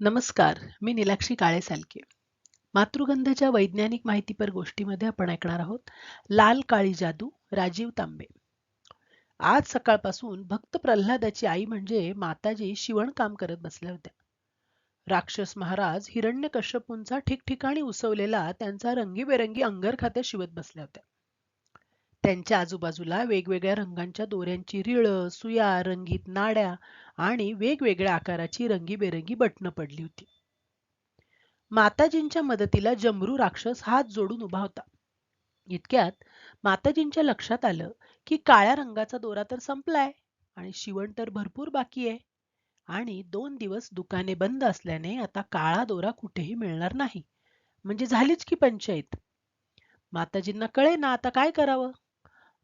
नमस्कार मी निलाक्षी काळे सालके. मातृगंधच्या वैज्ञानिक माहितीपर गोष्टीमध्ये आपण ऐकणार आहोत लाल काळी जादू राजीव तांबे. आज सकाळपासून भक्त प्रल्हादाची आई म्हणजे माताजी शिवणकाम करत बसल्या होत्या. राक्षस महाराज हिरण्य कश्यपूंचा ठिकठिकाणी उसवलेला त्यांचा रंगीबेरंगी अंगरखात्या शिवत बसल्या होत्या. त्यांच्या आजूबाजूला वेगवेगळ्या रंगांच्या दोऱ्यांची रिळ सुया रंगीत नाड्या आणि वेगवेगळ्या आकाराची रंगीबेरंगी बटणं पडली होती. माताजींच्या मदतीला जमरू राक्षस हात जोडून उभा होता. इतक्यात माताजींच्या लक्षात आलं की काळ्या रंगाचा दोरा तर संपलाय आणि शिवण तर भरपूर बाकी आहे. आणि दोन दिवस दुकाने बंद असल्याने आता काळा दोरा कुठेही मिळणार नाही. म्हणजे झालीच की पंचायत. माताजींना कळे ना आता काय करावं?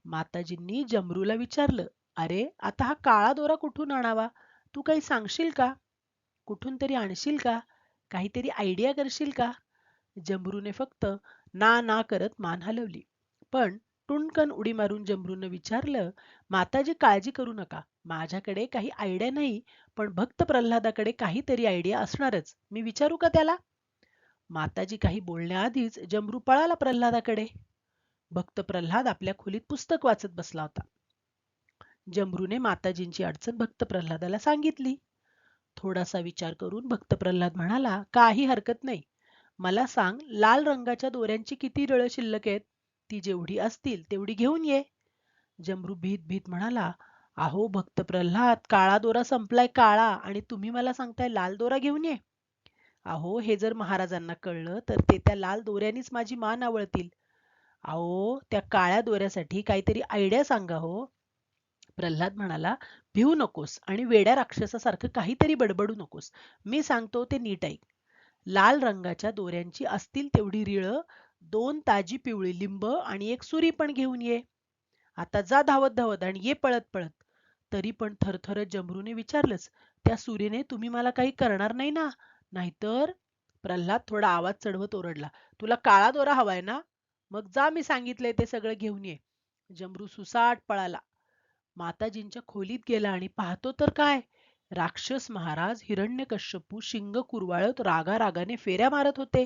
माताजींनी जमरूला विचारलं अरे आता हा काळा दोरा कुठून आणावा? तू काही सांगशील का? कुठून तरी आणशील का? काहीतरी आयडिया करशील का? जमरूने फक्त ना ना करत मान हलवली. पण टुणकन उडी मारून जमरूनं विचारलं माताजी काळजी करू नका. माझ्याकडे काही आयडिया नाही पण भक्त प्रल्हादाकडे काहीतरी आयडिया असणारच. मी विचारू का त्याला? माताजी काही बोलण्याआधीच जमरू पळाला प्रल्हादाकडे. भक्त प्रल्हाद आपल्या खोलीत पुस्तक वाचत बसला होता. जमरूने माताजींची अडचण भक्त प्रल्हादाला सांगितली. थोडासा विचार करून भक्त प्रल्हाद म्हणाला काही हरकत नाही. मला सांग लाल रंगाच्या दोऱ्यांची किती रळ शिल्लक आहेत? ती जेवढी असतील तेवढी घेऊन ये. जमरू भीत भीत म्हणाला अहो भक्त प्रल्हाद काळा दोरा संपलाय काळा आणि तुम्ही मला सांगताय लाल दोरा घेऊन ये. अहो हे जर महाराजांना कळलं तर ते त्या लाल दोऱ्यानीच माझी मान आवळतील. अहो त्या काळ्या दोऱ्यासाठी काहीतरी आयडिया सांगा हो. प्रल्हाद म्हणाला भिवू नकोस आणि वेड्या राक्षसासारखं काहीतरी बडबडू नकोस. मी सांगतो ते नीट ऐक. लाल रंगाच्या दोऱ्यांची असतील तेवढी रिळ दोन ताजी पिवळी लिंब आणि एक सुरी पण घेऊन ये. आता जा धावत धावत आणि ये पळत पळत. तरी पण थरथरत जमरूने विचारलंच त्या सुरीने तुम्ही मला काही करणार नाही ना? नाहीतर? प्रल्हाद थोडा आवाज चढवत ओरडला तुला काळा दोरा हवाय ना? मग जा मी सांगितलंय ते सगळं घेऊन ये. जमरू सुसाट पळाला. माताजींच्या खोलीत गेला आणि पाहतो तर काय? राक्षस महाराज हिरण्यकश्यपू शिंग कुरवाळत रागारागाने फेऱ्या मारत होते.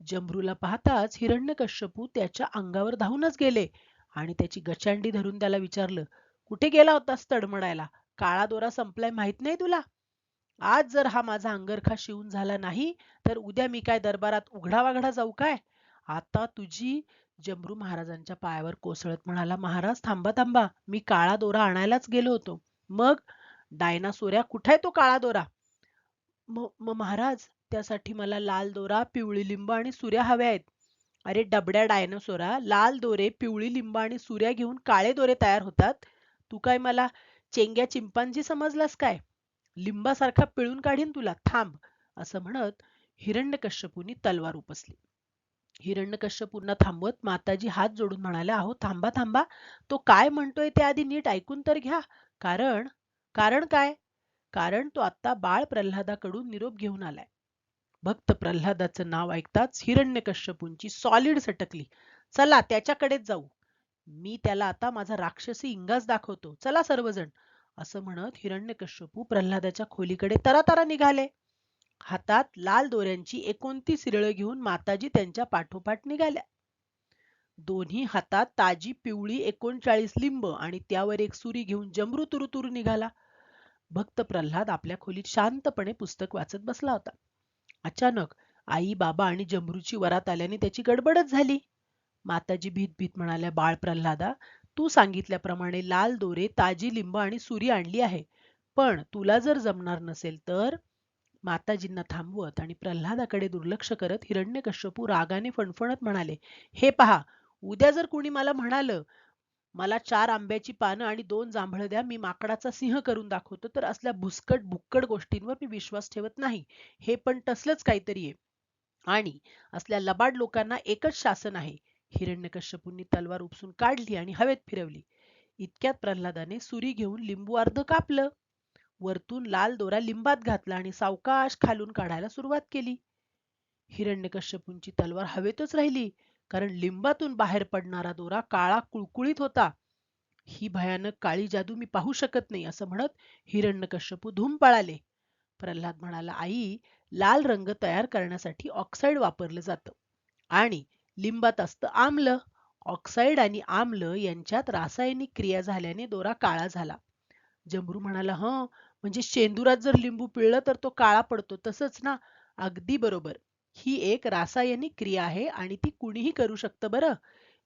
जमरूला पाहताच हिरण्यकश्यपू त्याच्या अंगावर धावूनच गेले आणि त्याची गचांडी धरून त्याला विचारलं कुठे गेला होतास तडमडायला काळा दोरा संपलाय माहीत नाही तुला? आज जर हा माझा अंगरखा शिवून झाला नाही तर उद्या मी काय दरबारात उघडा वाघडा जाऊ काय? आता तुझी जमरू महाराजांच्या पायावर कोसळत म्हणाला महाराज थांबा थांबा. मी काळा दोरा आणायलाच गेलो होतो. मग डायनासोऱ्या कुठे तो काळा दोरा? म महाराज त्यासाठी मला लाल दोरा पिवळी लिंब आणि सूर्या हव्या आहेत. अरे डबड्या डायनासोरा लाल दोरे पिवळी लिंब आणि सूर्या घेऊन काळे दोरे तयार होतात? तू काय मला चेंग्या चिंपांजी समजलास काय? लिंबासारखा पिळून काढीन तुला. थांब. असं म्हणत हिरण्यकश्यपूंनी तलवार उपसली. हिरण्यकश्यपूंना थांबवत माताजी हात जोडून म्हणाल्या अहो थांबा थांबा. तो काय म्हणतोय ते आधी नीट ऐकून तर घ्या. कारण कारण काय? कारण तो आता बाळ प्रल्हादाकडून निरोप घेऊन आलाय. भक्त प्रल्हादाचं नाव ऐकताच हिरण्यकश्यपूंची सॉलिड सटकली. चला त्याच्याकडेच जाऊ. मी त्याला आता माझा राक्षसी इंगाच दाखवतो. चला सर्वजण. असं म्हणत हिरण्यकश्यपू प्रल्हादाच्या खोलीकडे तरातरा निघाले. हातात लाल दोऱ्यांची एकोणतीस रिळं घेऊन माताजी त्यांच्या पाठोपाठ निघाल्या. दोन्ही हातात ताजी पिवळी एकोणचाळीस लिंब आणि त्यावर एक सुरी घेऊन जमरू तुरु निघाला. भक्त प्रल्हाद आपल्या खोलीत शांतपणे पुस्तक वाचत बसला होता. अचानक आई बाबा आणि जमरूची वरात आल्याने त्याची गडबडच झाली. माताजी भीत भीत म्हणाल्या बाळ प्रल्हादा तू सांगितल्याप्रमाणे लाल दोरे ताजी लिंब आणि सुरी आणली आहे. पण तुला जर जमणार नसेल तर माताजींना थांबवत आणि प्रल्हादाकडे दुर्लक्ष करत हिरण्यकश्यपू रागाने फणफणत म्हणाले हे पहा उद्या जर कुणी मला म्हणालं मला चार आंब्याची पानं आणि दोन जांभळं द्या मी माकडाचा सिंह करून दाखवतो तर असल्या भुसकट भुक्कड गोष्टींवर मी विश्वास ठेवत नाही. हे पण तसलंच काहीतरी आहे. आणि असल्या लबाड लोकांना एकच शासन आहे. हिरण्यकश्यपूंनी तलवार उपसून काढली आणि हवेत फिरवली. इतक्यात प्रल्हादाने सुरी घेऊन लिंबू अर्ध कापलं. वरतून लाल दोरा लिंबात घातला आणि सावकाश खालून काढायला सुरुवात केली. हिरण्यकश्यपूंची तलवार हवेतच राहिली कारण लिंबातून बाहेर पडणारा दोरा काळा कुळकुळीत होता. ही भयानक काळी जादू मी पाहू शकत नाही असं म्हणत हिरण्यकश्यपू धूम पळाले. प्रल्हाद म्हणाला आई लाल रंग तयार करण्यासाठी ऑक्साईड वापरलं जातं आणि लिंबात असतं आम्ल. ऑक्साईड आणि आम्ल यांच्यात रासायनिक क्रिया झाल्याने दोरा काळा झाला. जमरू म्हणाला ह म्हणजे शेंदुरात जर लिंबू पिळलं तर तो काळा पडतो. तसंच ना अगदी बरोबर. ही एक रासायनिक क्रिया आहे आणि ती कुणीही करू शकतं बरं.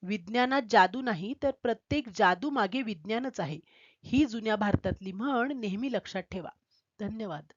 विज्ञानात जादू नाही तर प्रत्येक जादू मागे विज्ञानच आहे. ही जुन्या भारतातली म्हण नेहमी लक्षात ठेवा. धन्यवाद.